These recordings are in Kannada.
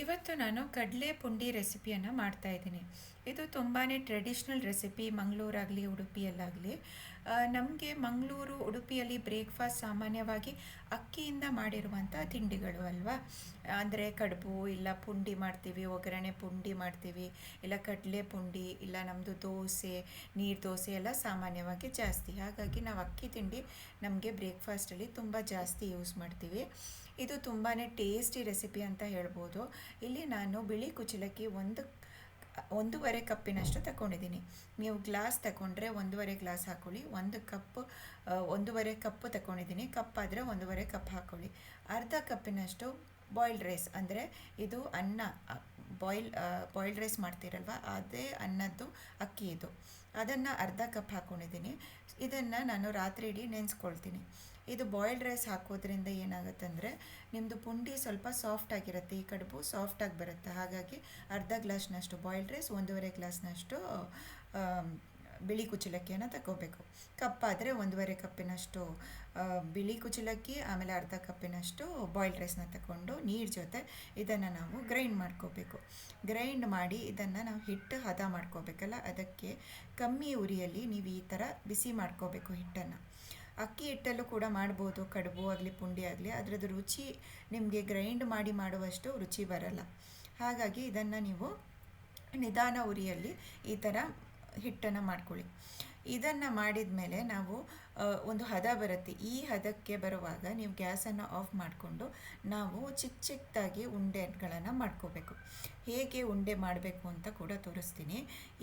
ಇವತ್ತು ನಾನು ಕಡಲೆ ಪುಂಡಿ ರೆಸಿಪಿಯನ್ನು ಮಾಡ್ತಾ ಇದ್ದೀನಿ. ಇದು ತುಂಬಾ ಟ್ರೆಡಿಷ್ನಲ್ ರೆಸಿಪಿ ಮಂಗಳೂರಾಗಲಿ ಉಡುಪಿಯಲ್ಲಾಗಲಿ. ನಮಗೆ ಮಂಗಳೂರು, ಉಡುಪಿಯಲ್ಲಿ ಬ್ರೇಕ್ಫಾಸ್ಟ್ ಸಾಮಾನ್ಯವಾಗಿ ಅಕ್ಕಿಯಿಂದ ಮಾಡಿರುವಂಥ ತಿಂಡಿಗಳು ಅಲ್ವಾ? ಅಂದರೆ ಕಡುಬು ಇಲ್ಲ ಪುಂಡಿ ಮಾಡ್ತೀವಿ, ಒಗ್ಗರಣೆ ಪುಂಡಿ ಮಾಡ್ತೀವಿ, ಇಲ್ಲ ಕಡಲೆ ಪುಂಡಿ, ಇಲ್ಲ ನಮ್ಮದು ದೋಸೆ, ನೀರು ದೋಸೆ ಎಲ್ಲ ಸಾಮಾನ್ಯವಾಗಿ ಜಾಸ್ತಿ. ಹಾಗಾಗಿ ನಾವು ಅಕ್ಕಿ ತಿಂಡಿ ನಮಗೆ ಬ್ರೇಕ್ಫಾಸ್ಟಲ್ಲಿ ತುಂಬ ಜಾಸ್ತಿ ಯೂಸ್ ಮಾಡ್ತೀವಿ. ಇದು ತುಂಬಾ ಟೇಸ್ಟಿ ರೆಸಿಪಿ ಅಂತ ಹೇಳ್ಬೋದು. ಇಲ್ಲಿ ನಾನು ಬಿಳಿ ಕುಚಲಕ್ಕಿ ಒಂದು ಒಂದೂವರೆ ಕಪ್ಪಿನಷ್ಟು ತಗೊಂಡಿದ್ದೀನಿ ನೀವು ಗ್ಲಾಸ್ ತಗೊಂಡ್ರೆ ಒಂದೂವರೆ ಗ್ಲಾಸ್ ಹಾಕೊಳ್ಳಿ. ಒಂದು ಕಪ್ ಒಂದೂವರೆ ಕಪ್ಪು ತಗೊಂಡಿದ್ದೀನಿ ಕಪ್ ಆದರೆ ಒಂದೂವರೆ ಕಪ್ ಹಾಕೊಳ್ಳಿ. ಅರ್ಧ ಕಪ್ಪಿನಷ್ಟು ಬಾಯ್ಲ್ಡ್ ರೈಸ್ ಅಂದರೆ ಇದು ಅನ್ನ ಬಾಯ್ಲ್ ಬಾಯ್ಲ್ಡ್ ರೈಸ್ ಮಾಡ್ತೀರಲ್ವ? ಅದೇ ಅನ್ನದ್ದು ಅಕ್ಕಿ ಇದು. ಅದನ್ನು ಅರ್ಧ ಕಪ್ ಹಾಕ್ಕೊಂಡಿದ್ದೀನಿ ಇದನ್ನು ನಾನು ರಾತ್ರಿ ಇಡೀ ನೆನೆಸ್ಕೊಳ್ತೀನಿ. ಇದು ಬಾಯ್ಲ್ಡ್ ರೈಸ್ ಹಾಕೋದ್ರಿಂದ ಏನಾಗುತ್ತೆ ಅಂದರೆ ನಿಮ್ಮದು ಪುಂಡಿ ಸ್ವಲ್ಪ ಸಾಫ್ಟ್ ಆಗಿರುತ್ತೆ, ಈ ಕಡುಬು ಸಾಫ್ಟಾಗಿ ಬರುತ್ತೆ. ಹಾಗಾಗಿ ಅರ್ಧ ಗ್ಲಾಸ್ನಷ್ಟು ಬಾಯ್ಲ್ಡ್ ರೈಸ್ ಒಂದೂವರೆ ಗ್ಲಾಸ್ನಷ್ಟು ಬಿಳಿ ಕುಚಲಕ್ಕಿಯನ್ನು ತಗೋಬೇಕು. ಕಪ್ಪಾದರೆ ಒಂದೂವರೆ ಕಪ್ಪಿನಷ್ಟು ಬಿಳಿ ಕುಚಲಕ್ಕಿ, ಆಮೇಲೆ ಅರ್ಧ ಕಪ್ಪಿನಷ್ಟು ಬಾಯ್ಲ್ಡ್ ರೈಸ್ನ ತಗೊಂಡು ನೀರು ಜೊತೆ ಇದನ್ನು ನಾವು ಗ್ರೈಂಡ್ ಮಾಡ್ಕೋಬೇಕು. ಗ್ರೈಂಡ್ ಮಾಡಿ ಇದನ್ನು ನಾವು ಹಿಟ್ಟು ಹದ ಮಾಡ್ಕೋಬೇಕಲ್ಲ, ಅದಕ್ಕೆ ಕಮ್ಮಿ ಉರಿಯಲ್ಲಿ ನೀವು ಈ ಥರ ಬಿಸಿ ಮಾಡ್ಕೋಬೇಕು ಹಿಟ್ಟನ್ನು. ಅಕ್ಕಿ ಹಿಟ್ಟಲ್ಲೂ ಕೂಡ ಮಾಡ್ಬೋದು, ಕಡುಬು ಆಗಲಿ, ಪುಂಡಿ ಆಗಲಿ, ಅದರದ್ದು ರುಚಿ ನಿಮಗೆ ಗ್ರೈಂಡ್ ಮಾಡಿ ಮಾಡುವಷ್ಟು ರುಚಿ ಬರಲ್ಲ. ಹಾಗಾಗಿ ಇದನ್ನು ನೀವು ನಿಧಾನ ಉರಿಯಲ್ಲಿ ಈ ಥರ ಹಿಟ್ಟನ್ನು ಮಾಡ್ಕೊಳ್ಳಿ. ಇದನ್ನು ಮಾಡಿದ ಮೇಲೆ ನಾವು ಒಂದು ಹದ ಬರುತ್ತೆ. ಈ ಹದಕ್ಕೆ ಬರುವಾಗ ನೀವು ಗ್ಯಾಸನ್ನು ಆಫ್ ಮಾಡಿಕೊಂಡು ನಾವು ಚಿಕ್ಕ ಚಿಕ್ಕದಾಗಿ ಉಂಡೆಗಳನ್ನು ಮಾಡ್ಕೋಬೇಕು. ಹೇಗೆ ಉಂಡೆ ಮಾಡಬೇಕು ಅಂತ ಕೂಡ ತೋರಿಸ್ತೀನಿ.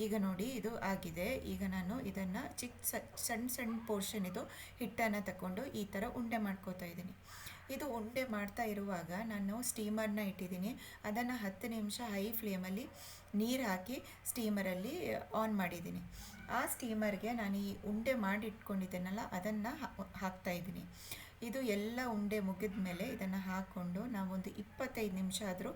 ಈಗ ನೋಡಿ ಇದು ಆಗಿದೆ. ಈಗ ನಾನು ಇದನ್ನು ಚಿಕ್ಕ ಸಣ್ಣ ಸಣ್ಣ ಪೋರ್ಷನ್ ಇದು ಹಿಟ್ಟನ್ನು ತಗೊಂಡು ಈ ಥರ ಉಂಡೆ ಮಾಡ್ಕೋತಾ ಇದ್ದೀನಿ. ಇದು ಉಂಡೆ ಮಾಡ್ತಾ ಇರುವಾಗ ನಾನು ಸ್ಟೀಮರ್ನ ಇಟ್ಟಿದ್ದೀನಿ. ಅದನ್ನು ಹತ್ತು ನಿಮಿಷ ಹೈ ಫ್ಲೇಮಲ್ಲಿ ನೀರು ಹಾಕಿ ಸ್ಟೀಮರಲ್ಲಿ ಆನ್ ಮಾಡಿದ್ದೀನಿ. ಆ ಸ್ಟೀಮರ್ಗೆ ನಾನು ಈ ಉಂಡೆ ಮಾಡಿ ಇಟ್ಕೊಂಡಿದ್ದೇನಲ್ಲ ಅದನ್ನು ಹಾಕ್ತಾ ಇದ್ದೀನಿ. ಇದು ಎಲ್ಲ ಉಂಡೆ ಮುಗಿದ ಮೇಲೆ ಇದನ್ನು ಹಾಕ್ಕೊಂಡು ನಾವೊಂದು ಇಪ್ಪತ್ತೈದು ನಿಮಿಷ ಆದರೂ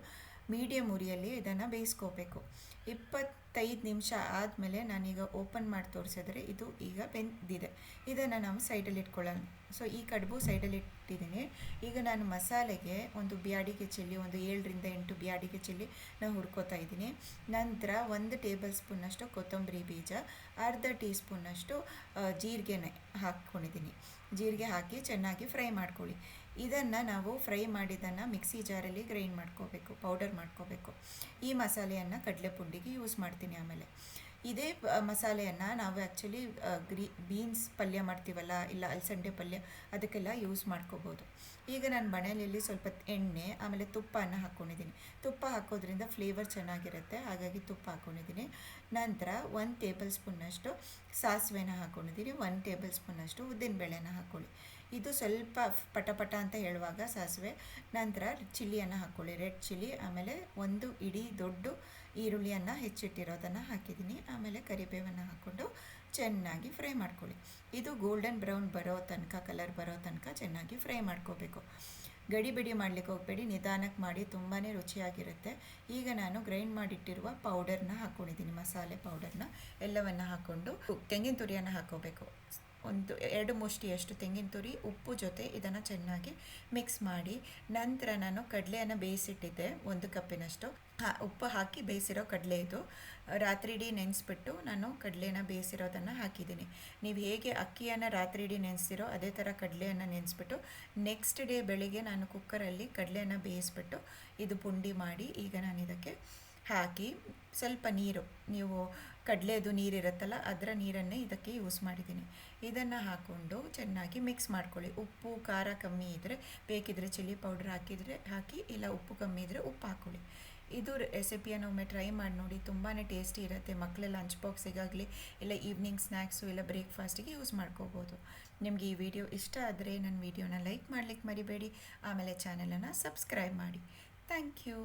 ಮೀಡಿಯಮ್ ಉರಿಯಲ್ಲಿ ಇದನ್ನು ಬೇಯಿಸ್ಕೋಬೇಕು. ಇಪ್ಪತ್ತೈದು ನಿಮಿಷ ಆದಮೇಲೆ ನಾನೀಗ ಓಪನ್ ಮಾಡಿ ತೋರಿಸಿದ್ರೆ ಇದು ಈಗ ಬೆಂದಿದೆ. ಇದನ್ನು ನಾವು ಸೈಡಲ್ಲಿ ಇಟ್ಕೊಳ್ಳೋಣ. ಸೊ, ಈ ಕಡುಬು ಸೈಡಲ್ಲಿ ಇಟ್ಟಿದ್ದೀನಿ. ಈಗ ನಾನು ಮಸಾಲೆಗೆ ಒಂದು ಬ್ಯಾಡಿಗೆ ಚಿಲ್ಲಿ, ಒಂದು ಏಳರಿಂದ ಎಂಟು ಬ್ಯಾಡಿಗೆ ಚಿಲ್ಲಿ ನಾನು ಹುಡ್ಕೋತಾ ಇದ್ದೀನಿ. ನಂತರ ಒಂದು ಟೇಬಲ್ ಸ್ಪೂನಷ್ಟು ಕೊತ್ತಂಬರಿ ಬೀಜ, ಅರ್ಧ ಟೀ ಸ್ಪೂನಷ್ಟು ಜೀರಿಗೆನೆ ಹಾಕ್ಕೊಂಡಿದ್ದೀನಿ. ಜೀರಿಗೆ ಹಾಕಿ ಚೆನ್ನಾಗಿ ಫ್ರೈ ಮಾಡ್ಕೊಳ್ಳಿ. ಇದನ್ನು ನಾವು ಫ್ರೈ ಮಾಡಿದ್ದನ್ನು ಮಿಕ್ಸಿ ಜಾರಲ್ಲಿ ಗ್ರೈಂಡ್ ಮಾಡ್ಕೋಬೇಕು, ಪೌಡರ್ ಮಾಡ್ಕೋಬೇಕು. ಈ ಮಸಾಲೆಯನ್ನು ಕಡಲೆ ಪುಂಡಿಗೆ ಯೂಸ್ ಮಾಡ್ತೀನಿ ಆಮೇಲೆ. ಇದೇ ಮಸಾಲೆಯನ್ನು ನಾವು ಆ್ಯಕ್ಚುಲಿ ಗ್ರೀ, ಬೀನ್ಸ್ ಪಲ್ಯ ಮಾಡ್ತೀವಲ್ಲ, ಇಲ್ಲ ಅಲಸಂಡೆ ಪಲ್ಯ, ಅದಕ್ಕೆಲ್ಲ ಯೂಸ್ ಮಾಡ್ಕೋಬೋದು. ಈಗ ನಾನು ಮನೆಯಲ್ಲಿ ಸ್ವಲ್ಪ ಎಣ್ಣೆ, ಆಮೇಲೆ ತುಪ್ಪನ ಹಾಕ್ಕೊಂಡಿದ್ದೀನಿ ತುಪ್ಪ ಹಾಕೋದ್ರಿಂದ ಫ್ಲೇವರ್ ಚೆನ್ನಾಗಿರುತ್ತೆ, ಹಾಗಾಗಿ ತುಪ್ಪ ಹಾಕ್ಕೊಂಡಿದ್ದೀನಿ ನಂತರ ಒಂದು ಟೇಬಲ್ ಸ್ಪೂನ್ನಷ್ಟು ಸಾಸಿವೆನ ಹಾಕ್ಕೊಂಡಿದ್ದೀನಿ ಒಂದು ಟೇಬಲ್ ಸ್ಪೂನಷ್ಟು ಉದ್ದಿನಬೇಳೆನ ಹಾಕ್ಕೊಳ್ಳಿ ಇದು ಸ್ವಲ್ಪ ಪಟಪಟ ಅಂತ ಹೇಳುವಾಗ ಸಾಸಿವೆ. ನಂತರ ಚಿಲ್ಲಿಯನ್ನು ಹಾಕ್ಕೊಳ್ಳಿ ರೆಡ್ ಚಿಲ್ಲಿ, ಆಮೇಲೆ ಒಂದು ಇಡೀ ದೊಡ್ಡ ಈರುಳ್ಳಿಯನ್ನು ಹೆಚ್ಚಿಟ್ಟಿರೋದನ್ನು ಹಾಕಿದ್ದೀನಿ. ಆಮೇಲೆ ಕರಿಬೇವನ್ನು ಹಾಕ್ಕೊಂಡು ಚೆನ್ನಾಗಿ ಫ್ರೈ ಮಾಡ್ಕೊಳ್ಳಿ. ಇದು ಗೋಲ್ಡನ್ ಬ್ರೌನ್ ಬರೋ ತನಕ ಕಲರ್ ಬರೋ ತನಕ ಚೆನ್ನಾಗಿ ಫ್ರೈ ಮಾಡ್ಕೋಬೇಕು. ಗಡಿ ಬಿಡಿ ಮಾಡಲಿಕ್ಕೆ ಹೋಗಬೇಡಿ. ನಿಧಾನಕ್ಕೆ ಮಾಡಿ ತುಂಬಾ ರುಚಿಯಾಗಿರುತ್ತೆ. ಈಗ ನಾನು ಗ್ರೈಂಡ್ ಮಾಡಿಟ್ಟಿರುವ ಪೌಡರ್ನ ಹಾಕ್ಕೊಂಡಿದ್ದೀನಿ ಮಸಾಲೆ ಪೌಡರ್ನ ಎಲ್ಲವನ್ನು ಹಾಕ್ಕೊಂಡು ತೆಂಗಿನ ತುರಿಯನ್ನು ಹಾಕ್ಕೋಬೇಕು ಒಂದು ಎರಡು ಮುಷ್ಟಿಯಷ್ಟು ತೆಂಗಿನ ತುರಿ, ಉಪ್ಪು ಜೊತೆ ಇದನ್ನು ಚೆನ್ನಾಗಿ ಮಿಕ್ಸ್ ಮಾಡಿ. ನಂತರ ನಾನು ಕಡಲೆಯನ್ನು ಬೇಯಿಸಿಟ್ಟಿದ್ದೆ ಒಂದು ಕಪ್ಪಿನಷ್ಟು. ಹಾ, ಉಪ್ಪು ಹಾಕಿ ಬೇಯಿಸಿರೋ ಕಡಲೆ ಇದು. ರಾತ್ರಿ ಇಡೀ ನೆನೆಸ್ಬಿಟ್ಟು ನಾನು ಕಡಲೆನ ಬೇಯಿಸಿರೋದನ್ನು ಹಾಕಿದ್ದೀನಿ. ನೀವು ಹೇಗೆ ಅಕ್ಕಿಯನ್ನು ರಾತ್ರಿ ಇಡೀ ನೆನೆಸಿರೋ ಅದೇ ಥರ ಕಡಲೆಯನ್ನು ನೆನೆಸ್ಬಿಟ್ಟು ನೆಕ್ಸ್ಟ್ ಡೇ ಬೆಳಿಗ್ಗೆ ನಾನು ಕುಕ್ಕರಲ್ಲಿ ಕಡಲೆಯನ್ನು ಬೇಯಿಸ್ಬಿಟ್ಟು ಇದು ಪುಂಡಿ ಮಾಡಿ ಈಗ ನಾನು ಇದಕ್ಕೆ ಹಾಕಿ ಸ್ವಲ್ಪ ನೀರು, ನೀವು ಕಡಲೆದು ನೀರಿರುತ್ತಲ್ಲ ಅದರ ನೀರನ್ನೇ ಇದಕ್ಕೆ ಯೂಸ್ ಮಾಡಿದ್ದೀನಿ. ಇದನ್ನು ಹಾಕ್ಕೊಂಡು ಚೆನ್ನಾಗಿ ಮಿಕ್ಸ್ ಮಾಡ್ಕೊಳ್ಳಿ. ಉಪ್ಪು, ಖಾರ ಕಮ್ಮಿ ಇದ್ದರೆ ಬೇಕಿದ್ರೆ ಚಿಲ್ಲಿ ಪೌಡ್ರ್ ಹಾಕಿದರೆ, ಹಾಕಿ ಇಲ್ಲ ಉಪ್ಪು ಕಮ್ಮಿ ಇದ್ದರೆ ಉಪ್ಪು ಹಾಕ್ಕೊಳ್ಳಿ ಇದು ರೆಸಿಪಿಯನ್ನು ಒಮ್ಮೆ ಟ್ರೈ ಮಾಡಿ ನೋಡಿ ತುಂಬಾ ಟೇಸ್ಟಿ ಇರುತ್ತೆ. ಮಕ್ಕಳೆಲ್ಲ ಲಂಚ್ ಬಾಕ್ಸಿಗಾಗಲಿ ಇಲ್ಲ ಈವ್ನಿಂಗ್ ಸ್ನ್ಯಾಕ್ಸು ಇಲ್ಲ ಬ್ರೇಕ್ಫಾಸ್ಟಿಗೆ ಯೂಸ್ ಮಾಡ್ಕೋಬೋದು. ನಿಮಗೆ ಈ ವಿಡಿಯೋ ಇಷ್ಟ ಆದರೆ ನನ್ನ ವಿಡಿಯೋನ ಲೈಕ್ ಮಾಡಲಿಕ್ಕೆ ಮರಿಬೇಡಿ. ಆಮೇಲೆ ಚಾನಲನ್ನು ಸಬ್ಸ್ಕ್ರೈಬ್ ಮಾಡಿ. Thank you